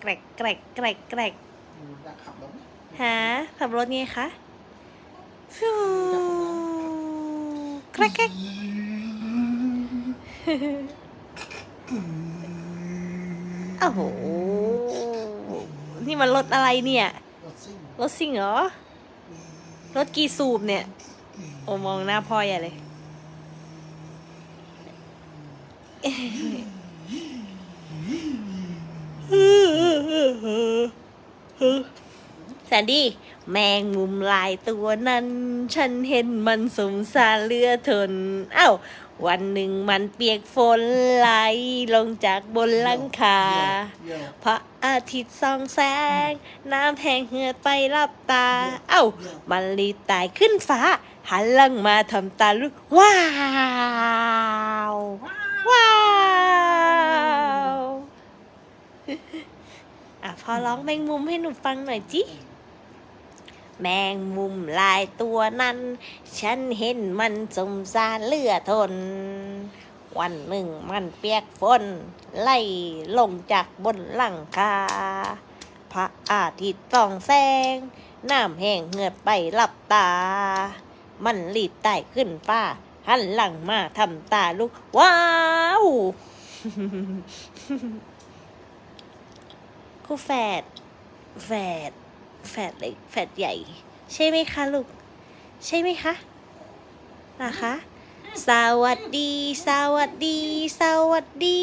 แกรกแกรกแกรกแกรกอยากขับรถไหมหาขับรถไงคะฟิวแกรกแกรกโอ้โห นี่มันรถอะไรเนี่ย รถซิ่งเหรอ รถกี่สูบเนี่ย โอ้มองหน้าพ่อใหญ่เลย แสนดี้แมงมุมลายตัวนั้น ฉันเห็นมันสงสารเลือทน เอ้า วันหนึ่งมันเปียกฝนไหลลงจากบนหลังคาเพระอาทิตย์ส่องแสง น้ำแห้งเหือดไปรับตา เอ้า มันรีบไต่ขึ้นฟ้า หันหลังมาทำตาลุกว้าว ว้าว อะพอร้องแมงมุมให้หนูฟังหน่อยจิแมงมุมลายตัวนั้น ฉันเห็นมันสมสาเลือทน วันหนึ่งมันเปียกฝน ไล่ลงจากบนหลังคา พระอาทิตย์ส่องแสง น้ำแห้งเหงือดไปหลับตา มันรีบไต่ขึ้นฟ้า หันหลังมาทำตาลุกว้าว คู่แฝดแฝดแฝดเล็กแฝดใหญ่ ใช่ไหมคะลูก ใช่ไหมคะนะคะ สวัสดี สวัสดี สวัสดี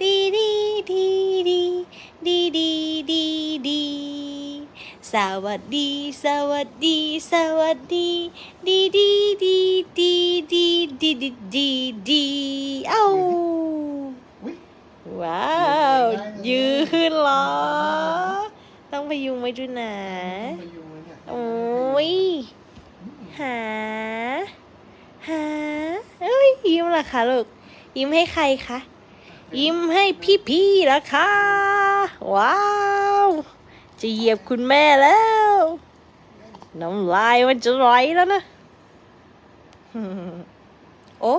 ดีดีดีดีดีดีดีดีสวัสดี สวัสดี สวัสดี ดีดีดีดีดีดีดีดีดีเอ้าอุ้ยว้า ยุงไว้ด้วยนะไปอยู่เนี่ยโอ้ยหา หาเอ้ยยิ้มล่ะคะลูก ยิ้มให้ใครคะ ยิ้มให้พี่ๆล่ะคะ ว้าว จะเหยียบคุณแม่แล้ว น้ำลายมันจะไหลแล้วนะ โอ้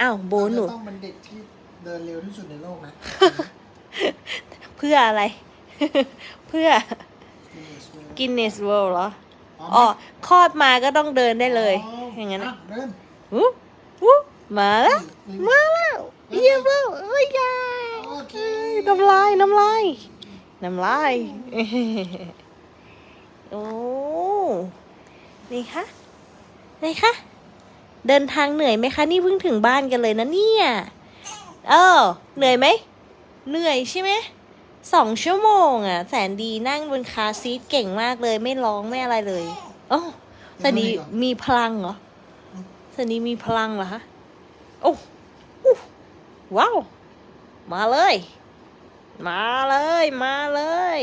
อ้าวโบหนูต้องเป็นเด็กที่เดินเร็วที่สุดในโลกนะ พื่ออะไร เพื่อกินเนสเวิลด์เหรอ อ๋อคลอดมาก็ต้องเดินได้เลย อย่างนั้นนะนะเดินอู้อู้มาแล้ว มาแล้วเยี่ยมแล้วเอ้ยยายโอเคเอ้ยน้ำลายน้ำลาย น้ำลาย โอ้ นี่คะนี่คะ เดินทางเหนื่อยไหมคะ นี่เพิ่งถึงบ้านกันเลยนะเนี่ย เออ เหนื่อยไหม เหนื่อยใช่ไหม สองชั่วโมงอะ แสนดีนั่งบนคาร์ซีทเก่งมากเลย ไม่ร้องไม่อะไรเลยโอ้แสนดีมีพลังเหรอแสนดีมีพลังเหรอคะโอ้อู้ว้าวมาเลย มาเลยมาเลย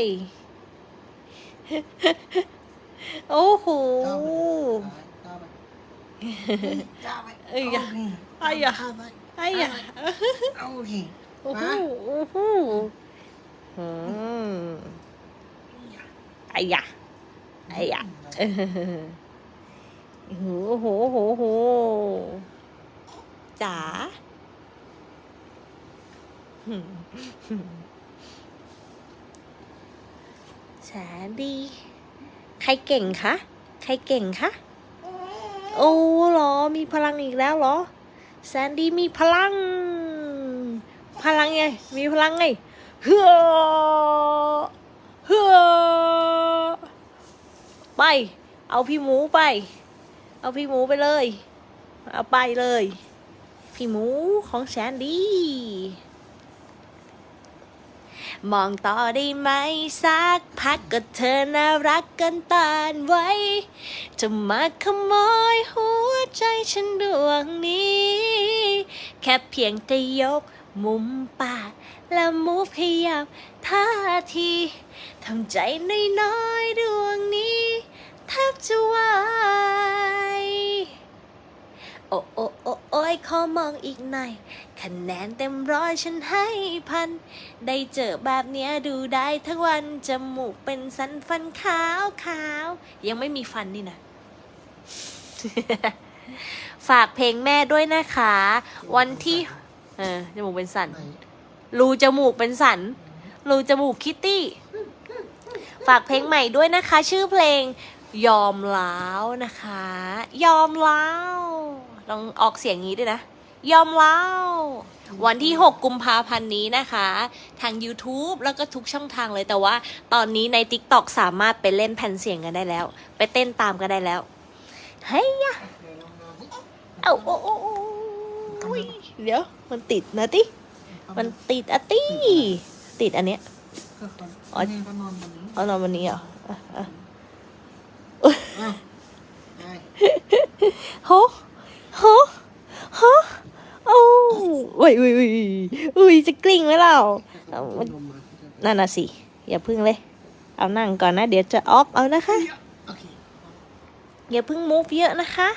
โอ้โหก้าวไปก้าวไปเอ้ยโอเคไอ้ยะก้าวไปไอ้ยะโอเคโอ้โหโอ้โห อืมไอ้ยะไอ้ยะเออโอ้โหโอ้โหโหโหจ๋าแสนดี ใครเก่งคะ ใครเก่งคะ โอ้หรอ มีพลังอีกแล้วหรอ แซนดี้มีพลัง พลังไง มีพลังไง เฮ้อเฮ้อไป เอาพี่หมูไป เอาพี่หมูไปเลย เอาไปเลย พี่หมูของแซนดีมองต่อได้ไหมสักพักก็เธอน่ารักกันตานไว้ จะมาขโมยหัวใจฉันดวงนี้ แค่เพียงแต่ยก มุมปากและมูฟขยับท่าทีทำใจน้อยๆดวงนี้แทบจะวายโอ้โอ้โอ้โอ้ยขอมองอีกหน่อยคะแนนเต็มร้อยฉันให้พัน ได้เจอแบบเนี้ยดูได้ทั้งวันจมูกเป็นสันฟันขาวขาว ยังไม่มีฟันนี่นะฝากเพลงแม่ด้วยนะคะ วันที่ เออจมูกเป็นสันไหนรูจมูกเป็นสัน รูจมูกคิตตี้ ฝากเพลงใหม่ด้วยนะคะ ชื่อเพลงยอมแล้วนะคะ ยอมแล้วลองออกเสียงงี้ด้วยนะ ยอมแล้ววันที่ 6 กุมภาพันธ์นี้นะคะ ทาง YouTube แล้วก็ทุกช่องทางเลยแต่ว่า ตอนนี้ใน TikTok สามารถไปเล่นแผ่นเสียงกันได้แล้ว ไปเต้นตามกันได้แล้ว เฮ้ยยะเดี๋ยวลองนอนสิเอาโอ้โอ้โอ้ย เดี๋ยว มันติดนะติ มันติดอะติ ติดอันเนี้ยก็คนอ๋อนี่ก็นอนบนนี้เอานอนวันนี้เหรออะอะอ้าวได้โหโหโหโอ้อุ้ยอุ้ยอุ้ยอุ้ยจะกลิ้งไหมเราเอามันลงมาที่จะนั่นน่ะสิ อย่าพึ่งเลย เอานั่งก่อนนะ เดี๋ยวจะออฟเอานะคะโอเคอย่าเพึ่งมูฟเยอะนะคะ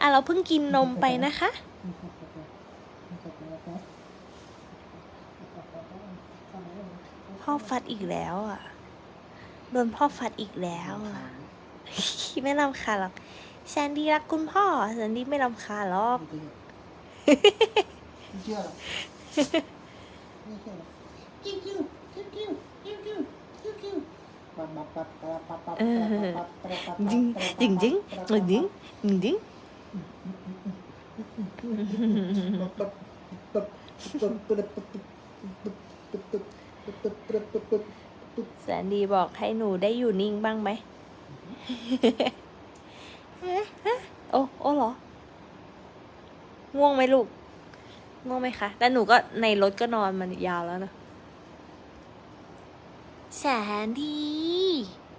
อะเราเพิ่งกินนมไปนะคะ พ่อฟัดอีกแล้วอะ โดนพ่อฟัดอีกแล้วอะไม่รำคาญหรอกแซนดี้รักคุณพ่อแซนดี้ไม่รำคาญหรอกไม่เชื่อหรอกไม่เชื่อหรอกกิ้วกิ้วกิ้วกิ้วกิ้วกิ้วกิ้วกิ้วปั๊บปั๊บปั๊บปั๊บปั๊บปั๊บปั๊บปั๊บปั๊บปั๊บจริงจริงจริง จริงจริงจริงจริงแสนดีบอกให้หนูได้อยู่นิ่งบ้างไหมฮะฮะโอ้โอ้เหรอ ง่วงไหมลูก ง่วงไหมคะ แต่หนูก็ในรถก็นอนมันยาวแล้วนะแสนดี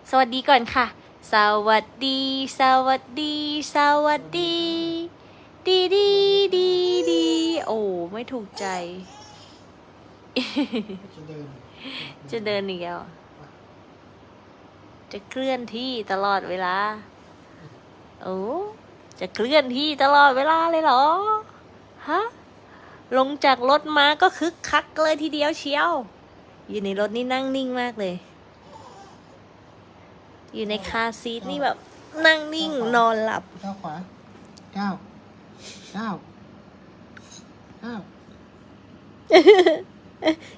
สวัสดีก่อนค่ะ สวัสดี สวัสดี สวัสดี ดีดีดีดี โอ้ ไม่ถูกใจ จะเดิน จะเดินอีกแล้วเหรอจะเคลื่อนที่ตลอดเวลา โอ้จะเคลื่อนที่ตลอดเวลาเลยเหรอ ฮะ ลงจากรถมาก็คึกคักเลยทีเดียวเชียว อยู่ในรถนี่นั่งนิ่งมากเลย อยู่ในคาร์ซีทนี่แบบ นั่งนิ่งนอนหลับก้าวขวาก้าวก้าวก้าว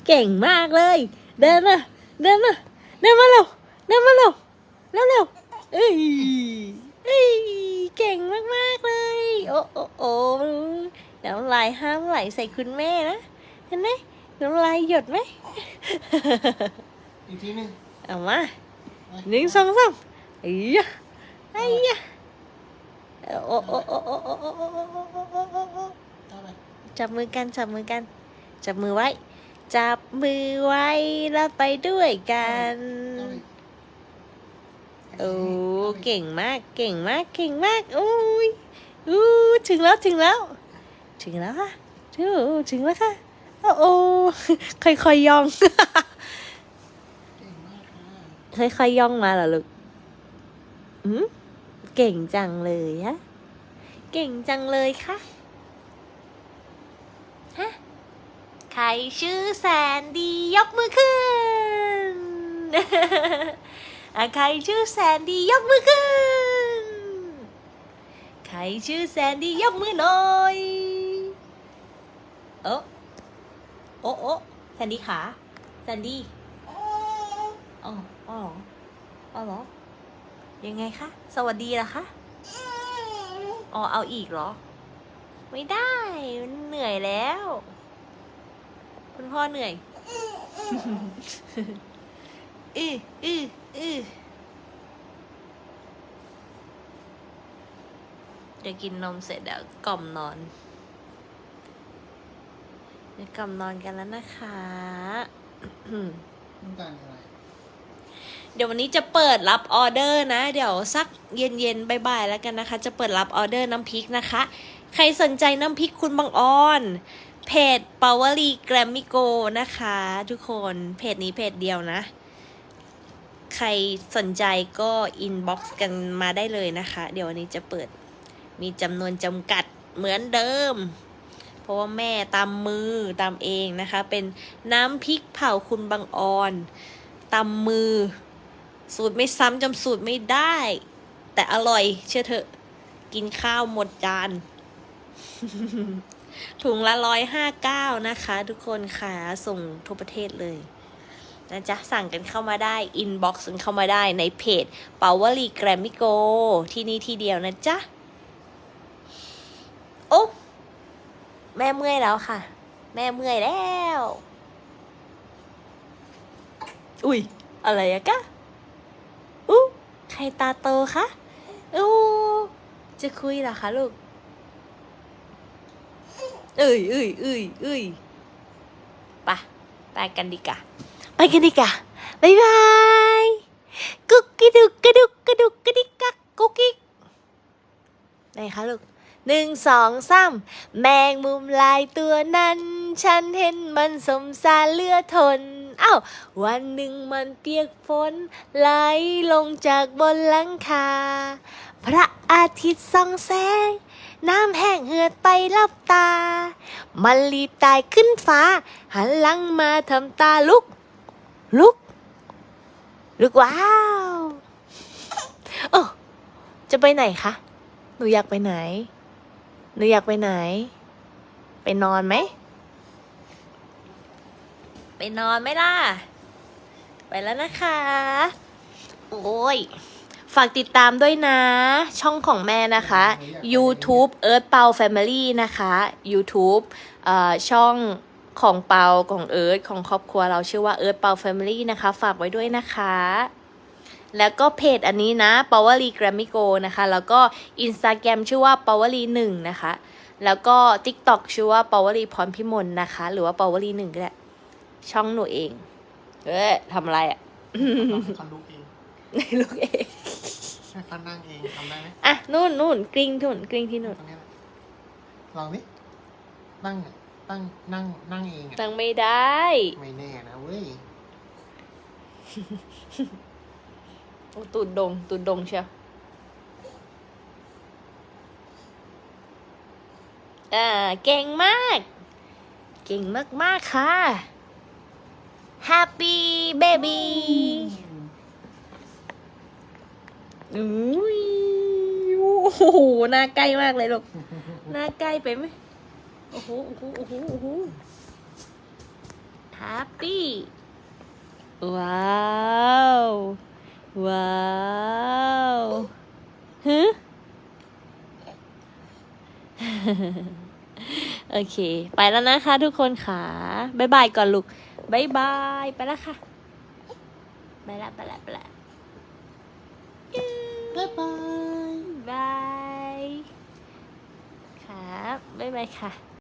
เก่งมากเลย เดินมาเดินมาเดินมาเร็วเดินมาเร็วเร็วเร็วเอ้ยเอ้ยเก่งมากมากๆเลย โอ้โอ้โอ้น้ำลายห้ามไหลใส่คุณแม่นะเห็นไหมน้ำลายหยดไหมอีกทีหนึงเอามาหนึ่งสองสามไอ้ยะไอ้ยะโอ้โอ้โอ้โอ้โอ้โอ้โอ้โอ้โอ้โอ้โอ้โอ้ก้าวไปจับมือกันจับมือกัน จับมือไว้ จับมือไว้แล้วไปด้วยกันก้าวไปโอ้ เก่งมาก เก่งมาก เก่งมากอุ้ยอู้ถึงแล้ว ถึงแล้ว ถึงแล้วค่ะถึงถึงแล้วค่ะ โอ้โอ้ค่อยๆย่องเก่งมากค่ะค่อยๆย่องมาเหรอลูกอืมเก่งจังเลยฮะ เก่งจังเลยค่ะฮะ ใครชื่อแสนดียกมือขึ้น ใครชื่อแสนดียกมือขึ้น ใครชื่อแสนดียกมือหน่อยโอ้โอ้โอ้แสนดี้ขาแสนดีอ๋ออ๋อเหรออ๋อเหรอ ยังไงคะ สวัสดีล่ะคะ อ๋อ เอาอีกเหรอ ไม่ได้ มันเหนื่อยแล้ว คุณพ่อเหนื่อยอืออืออือเดี๋ยวกินนมเสร็จเดี๋ยวกล่อมนอน เดี๋ยวกล่อมนอนกันแล้วนะคะต้องการอะไร เดี๋ยววันนี้จะเปิดรับออเดอร์นะ เดี๋ยวสักเย็นเย็นๆบ่ายๆแล้วกันนะคะ จะเปิดรับออเดอร์น้ำพริกนะคะ ใครสนใจน้ำพริกคุณบางออน เพจปาวลีแกรมมิโกนะคะ ทุกคนเพจนี้เพจเดียวนะ ใครสนใจก็อินบ็อกซ์กันมาได้เลยนะคะ เดี๋ยววันนี้จะเปิดมีจำนวนจำกัดเหมือนเดิม เพราะว่าแม่ตำมือตำเองนะคะ เป็นน้ำพริกเผาคุณบางออนตำมือ สูตรไม่ซ้ำจำสูตรไม่ได้ แต่อร่อยเชื่อเถอะ กินข้าวหมดจาน ถุงละร้อยห้าเก้านะคะ ทุกคนค่ะส่งทั่วประเทศเลยนะจ๊ะ สั่งกันเข้ามาได้ อินบ็อกซ์กันเข้ามาได้ในเพจเปาวลีแกรมมิโกที่นี่ที่เดียวนะจ๊ะ โอ้ แม่เมื่อยแล้วค่ะ แม่เมื่อยแล้ว อุ้ย อะไรอะกะอู้ใครตาโตคะอู้จะคุยเหรอคะลูก เอ้ยเอ้ยเอ้ยเอ้ยไปะไปกันดีกว่าไปกันดีกว่าบายบายกุ๊กกิดุกกระดุกกระดุกกระดิกกักกุ๊กกิ๊กไหนคะลูกหนึ่งสองสามแมงมุมลายตัวนั้น ฉันเห็นมันสมสารเลือทน เอ้า วันหนึ่งมันเปียกฝนไหลลงจากบนหลังคา พระอาทิตย์ส่องแสง น้ำแห้งเหือดไปลับตา มันรีบตายขึ้นฟ้า หันหลังมาทำตาลุก ลุก ลุกว้าวโอ้จะไปไหนคะ หนูอยากไปไหน หนูอยากไปไหน ไปนอนไหม ไปนอนไหมล่ะ ไปแล้วนะคะ โอ้ย ฝากติดตามด้วยนะ ช่องของแม่นะคะ YouTube Earth Pau Family นะคะ YouTube เอ่อช่องของเปาของเอิร์ธของครอบครัวเราชื่อว่า Earth Pau Family นะคะ ฝากไว้ด้วยนะคะ แล้วก็เพจอันนี้นะ p o w e r l y Grammy Go นะคะ แล้วก็ Instagram ชื่อว่า p o w e r l y 1นะคะ แล้วก็ TikTok ชื่อว่า p o w e r l y พรพิมลนะคะ หรือว่า p o w e r l y 1ก็ได้ช่องหนูเอง เอ้ยทำอะไรอะ่ะให้เขาลุกเองลูกเอง ให้เขานั่งเองทำได้ไหมอะนู่นนู่นกริ้งทุ่นกริ้งที่นู่นตรงนี้แหละลองนี่นั่งอะตั้งนั่งนั่งเองอะตั้งไม่ได้ ไม่แน่นะเว้ยโอ้ตูดดงตูดดงเชียวอ่าเก่งมาก เก่งมาก ๆ ค่ะ Happy baby อุ้ยโอ้โหหน้าใกล้มากเลยลูกหน้าใกล้ไปไหมโอ้โหโอ้โหโอ้โหโอ้โห Happy ว้าวว้าวฮึโอเค ไปแล้วนะคะทุกคนค่ะบ๊ายบายก่อนลูกบ๊ายบาย ไปแล้วค่ะ ไปแล้วไปแล้วไปแล้ว บ๊ายบาย บาย ครับ บ๊ายบายค่ะ